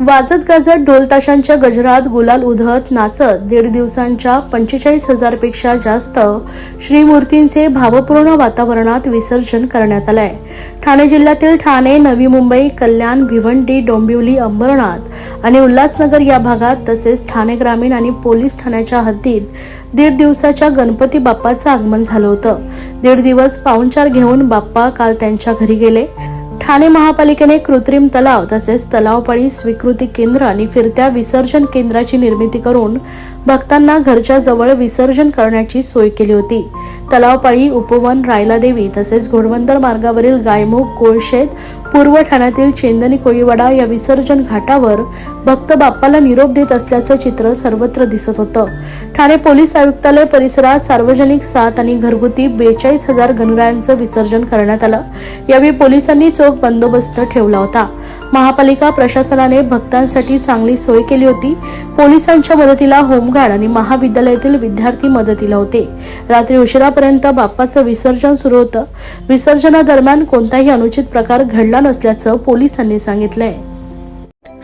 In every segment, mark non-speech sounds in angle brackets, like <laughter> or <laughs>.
वाजत गाजत ढोलताशांच्या गजरात गुलाल उधळत नाचत दीड दिवसांच्या पंचेचाळीस हजारपेक्षा जास्त श्रीमूर्तींचे भावपूर्ण वातावरणात विसर्जन करण्यात आलंय. ठाणे जिल्ह्यातील ठाणे नवी मुंबई कल्याण भिवंडी डोंबिवली अंबरनाथ आणि उल्हासनगर या भागात तसेच ठाणे ग्रामीण आणि पोलीस ठाण्याच्या हद्दीत दीड दिवसाच्या गणपती बाप्पाचं आगमन झालं होतं. दीड दिवस पाहुणचार घेऊन बाप्पा काल त्यांच्या घरी गेले. ठाणे महापालिकेने कृत्रिम तलाव तसेच तलावपाळी स्वीकृती केंद्र आणि फिरत्या विसर्जन केंद्राची निर्मिती करून भक्तांना घरच्या जवळ विसर्जन करण्याची सोय केली होती. तलावपाळी उपवन रायलादेवी तसेच घोडबंदर मार्गावरील गायमुख कोळशेत पूर्व ठाण्यातील चेंदनी कोळीवाडा या विसर्जन घाटावर भक्त बाप्पाला निरोप देत असल्याचं चित्र सर्वत्र दिसत होतं. ठाणे पोलीस आयुक्तालय परिसरात सार्वजनिक सात आणि घरगुती बेचाळीस हजार गणरायांचं विसर्जन करण्यात आलं. यावेळी पोलिसांनी चोख बंदोबस्त ठेवला होता. महापालिका प्रशासनाने भक्तांसाठी चांगली सोय केली होती. पोलिसांच्या मदतीला होमगार्ड आणि महाविद्यालयातील विद्यार्थी मदतीला होते. रात्री उशिरापर्यंत बाप्पाचं विसर्जन सुरू होतं. विसर्जनादरम्यान कोणताही अनुचित प्रकार घडला नसल्याचं पोलिसांनी सांगितलंय.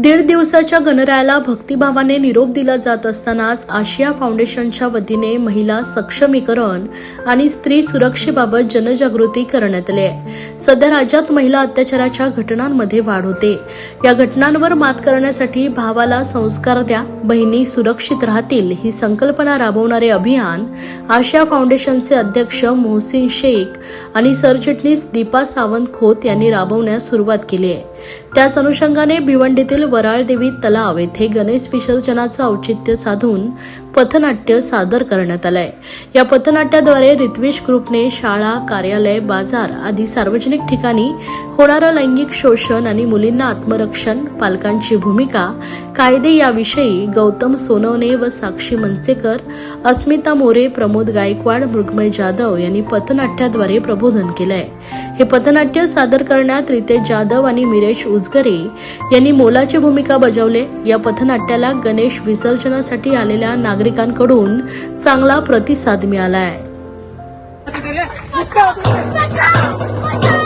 दीड दिवसाच्या गणरायाला भक्तिभावाने निरोप दिला जात असतानाच आशिया फाउंडेशनच्या वतीने महिला सक्षमीकरण आणि स्त्री सुरक्षेबाबत जनजागृती करण्यात आली आहे. सध्या राज्यात महिला अत्याचाराच्या घटनांमध्ये वाढ होते. या घटनांवर मात करण्यासाठी भावाला संस्कार द्या बहिणी सुरक्षित राहतील ही संकल्पना राबवणारे अभियान आशिया फाउंडेशनचे अध्यक्ष मोहसिन शेख आणि सरचिटणीस दीपा सावंत खोत यांनी राबवण्यास सुरुवात केली आहे. त्याच अनुषंगाने भिवंडीतील वराळदेवी तलाव येथे गणेश विसर्जनाचं औचित्य साधून पथनाट्य सादर करण्यात आलंय. या पथनाट्याद्वारे रित्विश ग्रुपने शाळा कार्यालय बाजार आदी सार्वजनिक ठिकाणी होणारं लैंगिक शोषण आणि मुलींना आत्मरक्षण पालकांची भूमिका कायदे याविषयी गौतम सोनवणे व साक्षी मंचेकर अस्मिता मोरे प्रमोद गायकवाड मृगमय जाधव यांनी पथनाट्याद्वारे प्रबोधन केलंय. हे पथनाट्य सादर करण्यात रितेश जाधव आणि मिरेश उजगरे यांनी मोलाची भूमिका बजावले. या पथनाट्याला गणेश विसर्जनासाठी आलेल्या नागरिकांकडून चांगला प्रतिसाद मिळाला <laughs> <laughs>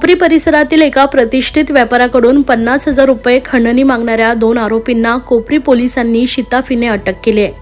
कोपरी परिसरातील एका प्रतिष्ठित व्यापाऱ्याकडून पन्नास हजार रुपये खंडणी मागणाऱ्या दोन आरोपींना कोपरी पोलिसांनी शिताफीने अटक केली आहे.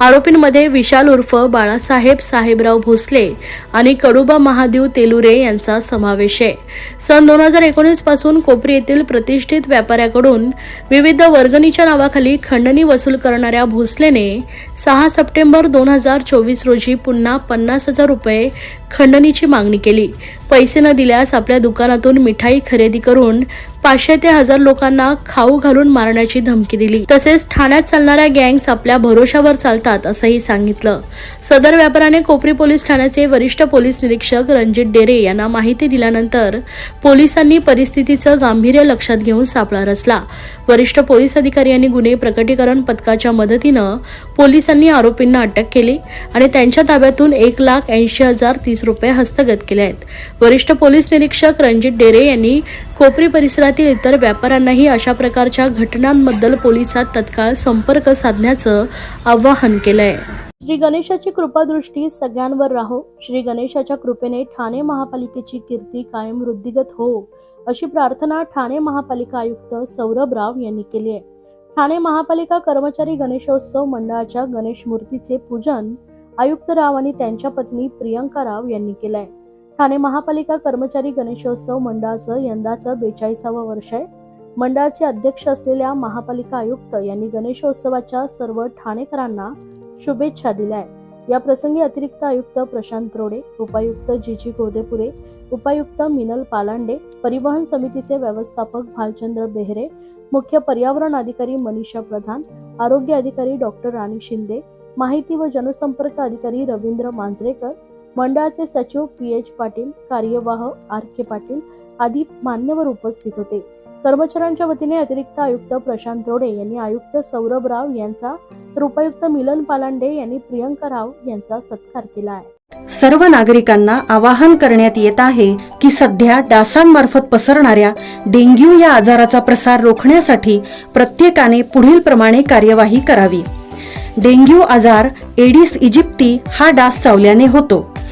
आरोपींमध्ये विशाल उर्फ बाळासाहेब साहेबराव भोसले आणि कडुबा महादेव तेलुरे यांचा समावेश आहे. सन दोन हजार एकोणीसपासून कोपरी येथील प्रतिष्ठित व्यापाऱ्याकडून विविध वर्गणीच्या नावाखाली खंडणी वसूल करणाऱ्या भोसलेने सहा सप्टेंबर दोन हजार चोवीस रोजी पुन्हा पन्नास हजार रुपये खंडणीची मागणी केली. पैसे न दिल्यास आपल्या दुकानातून मिठाई खरेदी करून पाचशे ते हजार लोकांना खाऊ घालून मारण्याची धमकी दिली. तसेच ठाण्यात चालणाऱ्या गँग्स आपल्या भरोशावर चालतात असंही सांगितलं. सदर व्यापाऱ्याने कोपरी पोलीस ठाण्याचे वरिष्ठ पोलीस निरीक्षक रणजित डेरे यांना माहिती दिल्यानंतर पोलिसांनी परिस्थितीचं गांभीर्य लक्षात घेऊन सापळा रचला. वरिष्ठ पोलीस अधिकारी यांनी गुन्हे प्रकटीकरण पथकाच्या मदतीनं पोलिसांनी आरोपींना अटक केली आणि त्यांच्या ताब्यातून एक लाख ऐंशी हजार तीस रुपये हस्तगत केले आहेत. वरिष्ठ पोलीस निरीक्षक रणजित डेरे यांनी कोपरी परिसरातील इतर व्यापाऱ्यांनाही अशा प्रकारच्या घटनांबद्दल पोलिसात तत्काळ संपर्क साधण्याचं आवाहन केलंय. श्री गणेशाची कृपादृष्टी सगळ्यांवर राहो. श्री गणेशाच्या कृपेने ठाणे महापालिकेची कीर्ती कायम वृद्धिगत हो अशी प्रार्थना ठाणे महापालिका आयुक्त सौरभ राव यांनी केली आहे. ठाणे महापालिका कर्मचारी गणेशोत्सव मंडळाच्या गणेश मूर्तीचे पूजन आयुक्त राव आणि त्यांच्या पत्नी प्रियंका राव यांनी केलंय. ठाणे महापालिका कर्मचारी गणेशोत्सव मंडळाचं यंदाचं बेचाळीसावं वर्ष आहे. मंडळाचे अध्यक्ष असलेल्या महापालिका आयुक्त यांनी गणेशोत्सवाच्या सर्व ठाणेकरांना शुभेच्छा दिल्या आहेत. या प्रसंगी अतिरिक्त आयुक्त प्रशांत रोडे उपायुक्त जी जी गोदेपुरे उपायुक्त मिनल पालांडे परिवहन समितीचे व्यवस्थापक भालचंद्र बेहरे मुख्य पर्यावरण अधिकारी मनीषा प्रधान आरोग्य अधिकारी डॉक्टर राणी शिंदे माहिती व जनसंपर्क अधिकारी रवींद्र मांजरेकर मंडळाचे सचिव पी एच पाटील कार्यवाह आर के पाटील आदी मान्यवर उपस्थित होते. कर्मचाऱ्यांच्या वतीने अतिरिक्त आयुक्त प्रशांत रोडे यांनी आयुक्त सौरभ राव यांचा तर उपायुक्त मिलन पालांडे यांनी प्रियंका राव यांचा सत्कार केला आहे. सर्व नागरिकांना आवाहन करण्यात येत आहे की सध्या डासांमार्फत पसरणाऱ्या डेंग्यू या आजाराचा प्रसार रोखण्यासाठी प्रत्येकाने पुढील प्रमाणे कार्यवाही करावी. डेंग्यू आजार एडिस इजिप्ती हा डास चावल्याने होतो.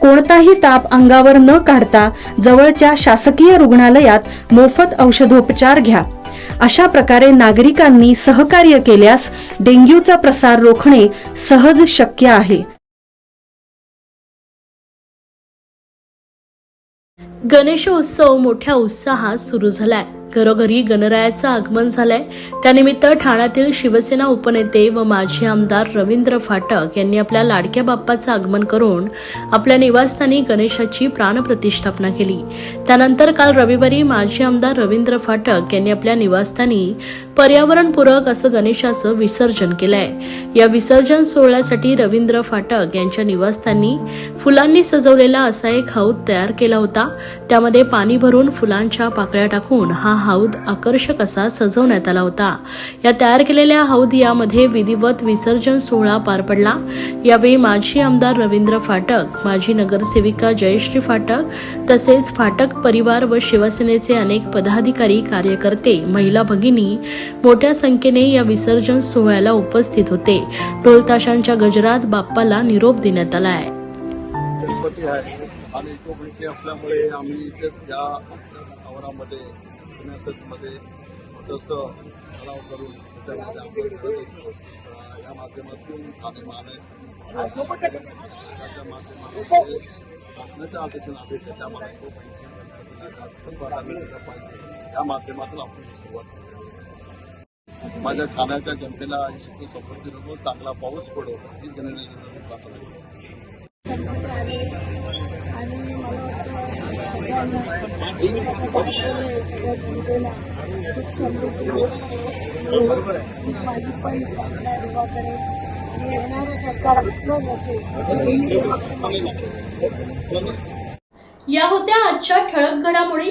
कोणताही ताप अंगावर न काढता जवळच्या शासकीय रुग्णालयात मोफत औषधोपचार घ्या. अशा प्रकारे नागरिकांनी सहकार्य केल्यास डेंग्यूचा प्रसार रोखणे सहज शक्य आहे. गणेशोत्सव मोठ्या उत्साहात सुरू झालाय. घरोघरी गणरायाचं आगमन झालंय. त्यानिमित्त ठाण्यातील शिवसेना उपनेते व माजी आमदार रवींद्र फाटक यांनी आपल्या लाडक्या बाप्पाचं आगमन करून आपल्या निवासस्थानी गणेशाची प्राणप्रतिष्ठापना केली. त्यानंतर काल रविवारी माजी आमदार रवींद्र फाटक यांनी आपल्या निवासस्थानी पर्यावरणपूरक असं गणेशाचं विसर्जन केलंय. या विसर्जन सोहळ्यासाठी रवींद्र फाटक यांच्या निवासस्थानी फुलांनी सजवलेला असा एक हौद तयार केला होता. त्यामध्ये पाणी भरून फुलांच्या पाकळ्या टाकून हा हौद आकर्षक असा सजवण्यात आला होता. या तयार केलेल्या हौद यामध्ये विधिवत विसर्जन सोहळा पार पडला. यावेळी माजी आमदार रवींद्र फाटक माजी नगरसेविका जयश्री फाटक तसेच फाटक परिवार व शिवसेनेचे अनेक पदाधिकारी कार्यकर्ते महिला भगिनी मोठ्या संख्येने या विसर्जन सोहळ्याला उपस्थित होते. ढोलताशांच्या गजरात बाप्पाला निरोप देण्यात आलाय आणि तो असल्यामुळे आम्ही इथेच या आवारामध्ये पुण्यासेसमध्ये छोटंसं तलाव करून त्यामध्ये आपण या माध्यमातून आणि माने माध्यमातून शासनाच्या आदेशाने आदेश आहे त्या तो गणपतीला पाहिजे या माध्यमातून आपण सुरुवात माझ्या ठाण्याच्या जनतेला सुख समृद्धी नको चांगला पाऊस पडो ही जनतेची प्रार्थना आहे. आणि सुख समृद्धी माझी पण देवाकडे येणारं सरकार आपलं नसेल या होत्या आजच्या ठळक घडामोडी.